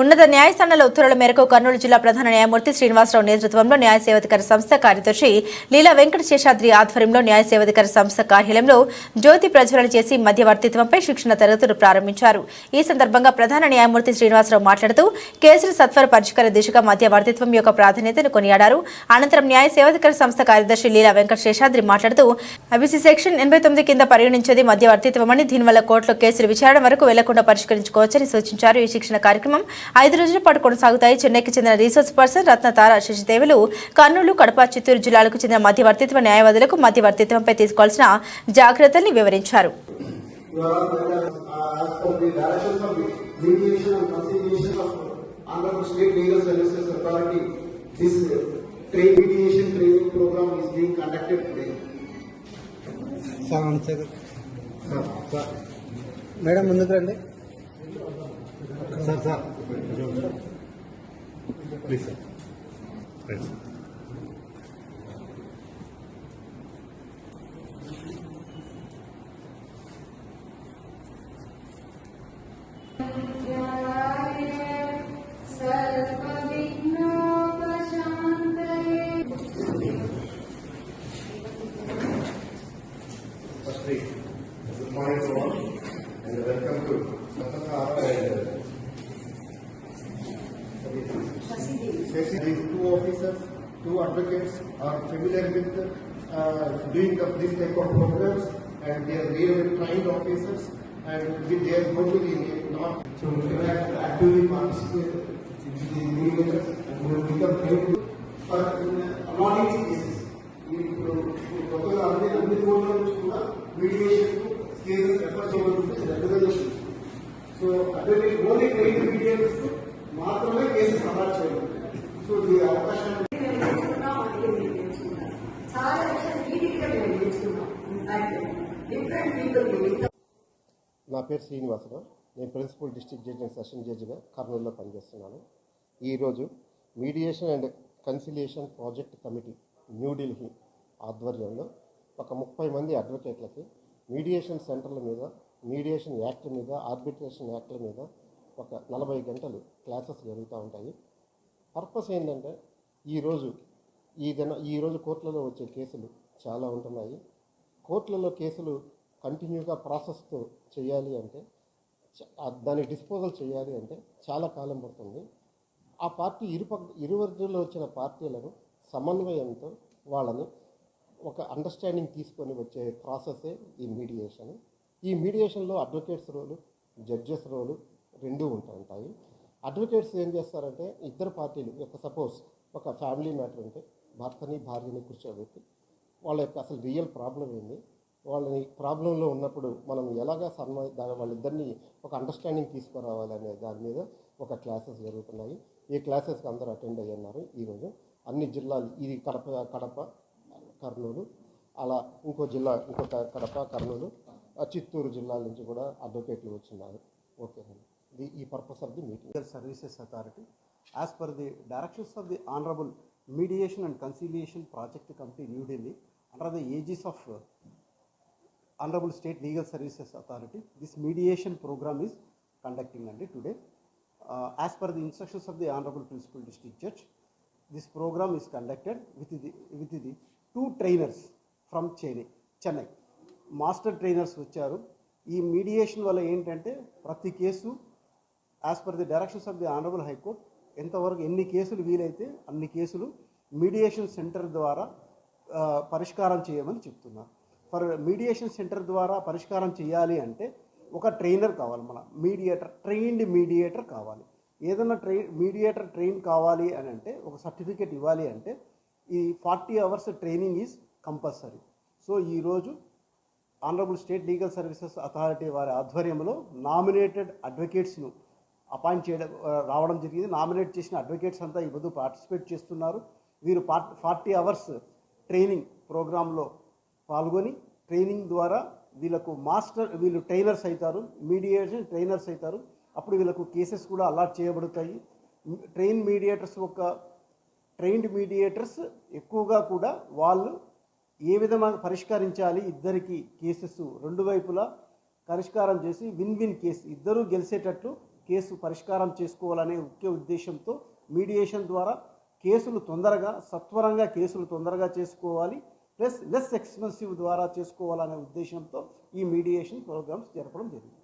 ఉన్నత న్యాయస్థానాల ఉత్తర్వుల మేరకు కర్నూలు జిల్లా ప్రధాన న్యాయమూర్తి శ్రీనివాసరావు నేతృత్వంలో న్యాయ సేవాధికార సంస్థ కార్యదర్శి లీలా వెంకట శేషాద్రి ఆధ్వర్యంలో న్యాయ సేవాధికార సంస్థ కార్యాలయంలో జ్యోతి ప్రజ్వలన చేసి మధ్యవర్తిత్వంపై శిక్షణ తరగతులు ప్రారంభించారు. ఈ సందర్భంగా ప్రధాన న్యాయమూర్తి శ్రీనివాసరావు మాట్లాడుతూ కేసుల సత్వర పరిష్కార దిశగా మధ్యవర్తిత్వం యొక్క ప్రాధాన్యతను కొనియాడారు. అనంతరం న్యాయ సేవాధికార సంస్థ కార్యదర్శి లీలా వెంకట శేషాద్రి మాట్లాడుతూ అబిసి సెక్షన్ ఎనభై తొమ్మిది కింద పరిగణించేది మధ్యవర్తిత్వమని దీనివల్ల కోర్టులో కేసులు విచారణ వరకు వెళ్ళకుండా పరిష్కరించుకోవచ్చని సూచించారు. ఈ శిక్షణ కార్యక్రమం ఐదు రోజుల పాటు కొనసాగుతాయి. చెన్నైకి చెందిన రీసెర్చ్ పర్సన్ రత్న రత్నతార శశిదేవులు కర్నూలు కడప చిత్తూరు జిల్లాలకు చెందిన మధ్యవర్తిత్వ న్యాయవాదులకు మధ్యవర్తిత్వంపై తీసుకోవాల్సిన జాగ్రత్తల్ని వివరించారు. మేడం ముందుకు రండి. Sir sir please sir right sir two advocates are familiar with uh, doing of this type of programs and they are really trained officers and with- they are going to the north. So we will have to actively participate in the mediators and we will become trained for anonymous cases. ఇప్పుడు కొత్తగా అన్ని అన్ని కోర్టుల నుంచి కూడా mediation cases refer చేయబడుతుంది regulation so advocate only train mediators మాత్రమే cases allot చేయబడుతుంది సో ఈ అవకాశం నా పేరు శ్రీనివాసరావు. నేను ప్రిన్సిపల్ డిస్ట్రిక్ట్ జడ్జి సెషన్ జడ్జిగా కర్నూలులో పనిచేస్తున్నాను. ఈరోజు mediation and conciliation project committee New Delhi ఆధ్వర్యంలో ఒక ముప్పై మంది అడ్వకేట్లకి మీడియేషన్ సెంటర్ల మీద మీడియేషన్ యాక్ట్ మీద ఆర్బిట్రేషన్ యాక్ట్ల మీద ఒక నలభై గంటలు క్లాసెస్ జరుగుతూ ఉంటాయి. పర్పస్ ఏంటంటే ఈరోజు ఈ దిన ఈరోజు కోర్టులలో వచ్చే కేసులు చాలా ఉంటున్నాయి. కోర్టులలో కేసులు కంటిన్యూగా ప్రాసెస్తో చేయాలి అంటే దాన్ని డిస్పోజల్ చేయాలి అంటే చాలా కాలం పడుతుంది. ఆ పార్టీ ఇరుప ఇరువర్జుల్లో వచ్చిన పార్టీలను సమన్వయంతో వాళ్ళని ఒక అండర్స్టాండింగ్ తీసుకొని వచ్చే ప్రాసెసే ఈ మీడియేషన్ ఈ మీడియేషన్లో అడ్వకేట్స్ రోలు జడ్జెస్ రోలు రెండూ ఉంటాయి అడ్వకేట్స్ ఏం చేస్తారంటే ఇద్దరు పార్టీలు ఒక సపోజ్ ఒక ఫ్యామిలీ మ్యాటర్ ఉంటే భర్తని భార్యని కూర్చోబెట్టి వాళ్ళ యొక్క అసలు రియల్ ప్రాబ్లం ఏంది? వాళ్ళని ప్రాబ్లంలో ఉన్నప్పుడు మనం ఎలాగా సన్మ దా- వాళ్ళిద్దరిని ఒక అండర్స్టాండింగ్ తీసుకురావాలనే దాని మీద ఒక క్లాసెస్ జరుగుతున్నాయి. ఈ క్లాసెస్కి అందరూ అటెండ్ అయ్యన్నారు ఈరోజు అన్ని జిల్లాలు ఇది కడప కడప కర్నూలు. అలా ఇంకో జిల్లా ఇంకో కడప కర్నూలు చిత్తూరు జిల్లాల నుంచి కూడా అడ్వకేట్లు వచ్చిన్నారు ఓకే అండి ఇది ఈ purpose of the meeting services authority as per the directions of the honourable mediation and conciliation project committee New Delhi under the aegis of honourable state legal services authority this mediation programme is conducting అండి today as per the instructions of the honourable principal district judge this programme is conducted with the with the two trainers from Chennai Chennai master trainers వచ్చారు. ఈ mediation వల్ల ఏంటంటే ప్రతి case as per the directions of the honourable high court ఎంతవరకు ఎన్ని కేసులు వీలైతే అన్ని కేసులు మీడియేషన్ సెంటర్ ద్వారా పరిష్కారం చేయమని చెప్తున్నారు ఫర్ మీడియేషన్ సెంటర్ ద్వారా పరిష్కారం చేయాలి అంటే ఒక ట్రైనర్ కావాలి మన మీడియేటర్ ట్రైన్డ్ మీడియేటర్ కావాలి. ఏదైనా ట్రైన్ మీడియేటర్ ట్రైన్ కావాలి అని అంటే ఒక సర్టిఫికేట్ ఇవ్వాలి అంటే ఈ forty hours training is compulsory so ఈరోజు honourable state legal services authority వారి ఆధ్వర్యంలో నామినేటెడ్ అడ్వకేట్స్ను అపాయింట్ చేయడం రావడం జరిగింది. నామినేట్ చేసిన అడ్వకేట్స్ అంతా ఈ పొద్దు పార్టిసిపేట్ చేస్తున్నారు. వీరు ఫార్టీ అవర్స్ ట్రైనింగ్ ప్రోగ్రాంలో పాల్గొని ట్రైనింగ్ ద్వారా వీళ్ళకు మాస్టర్ వీళ్ళు ట్రైనర్స్ అవుతారు మీడియేషన్ ట్రైనర్స్ అవుతారు అప్పుడు వీళ్ళకు కేసెస్ కూడా అలాట్ చేయబడతాయి. ట్రైన్ మీడియేటర్స్ ఒక ట్రైన్డ్ మీడియేటర్స్ ఎక్కువగా కూడా వాళ్ళు ఏ విధంగా పరిష్కరించాలి ఇద్దరికి కేసెస్ రెండు వైపులా పరిష్కారం చేసి విన్ విన్ కేసు ఇద్దరూ గెలిచేటట్లు కేసు పరిష్కారం చేసుకోవాలనే ముఖ్య ఉద్దేశంతో మీడియేషన్ ద్వారా కేసులు తొందరగా సత్వరంగా కేసులు తొందరగా చేసుకోవాలి ప్లస్ లెస్ ఎక్స్పెన్సివ్ ద్వారా చేసుకోవాలనే ఉద్దేశంతో ఈ మీడియేషన్ ప్రోగ్రామ్స్ జరపడం జరిగింది.